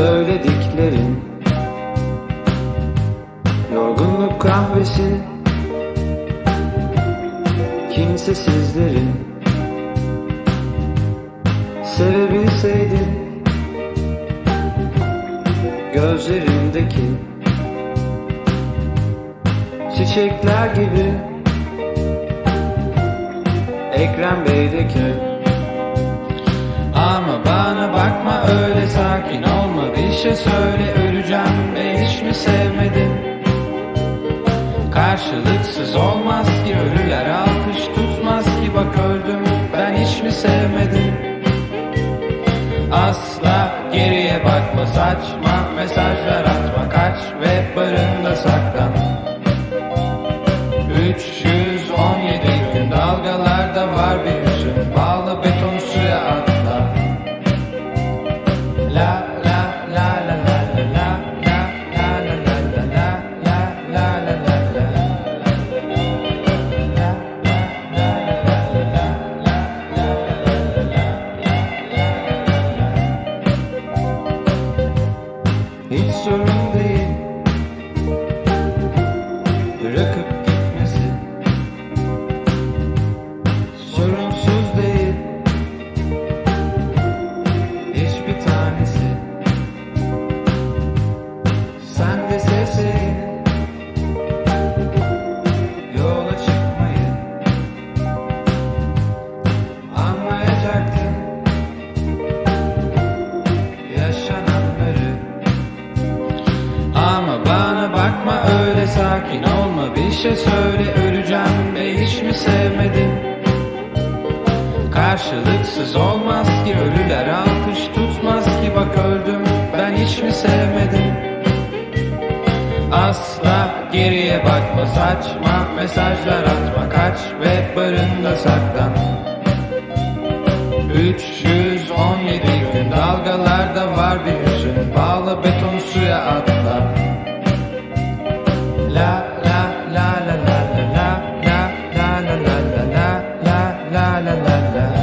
söylediklerin. Yorgunluk kahvesi. Kimsesizlerin Sevebilseydin Gözlerindeki Çiçekler gibi. Ekrem Bey'deki öyle sakin olma bir şey söyle öleceğim ve hiç mi sevmedin? Karşılıksız olmaz ki ölüler alkış tutmaz ki bak öldüm ben hiç mi sevmedim? Asla geriye bakma saçma mesajlar atma It's a bir şey söyle öleceğim ve hiç mi sevmedin? Karşılıksız olmaz ki ölüler alkış tutmaz ki bak öldüm ben hiç mi sevmedim? Asla geriye bakma saçma mesajlar atma kaç ve barında saklan 317 gün dalgalarda var bir la la la.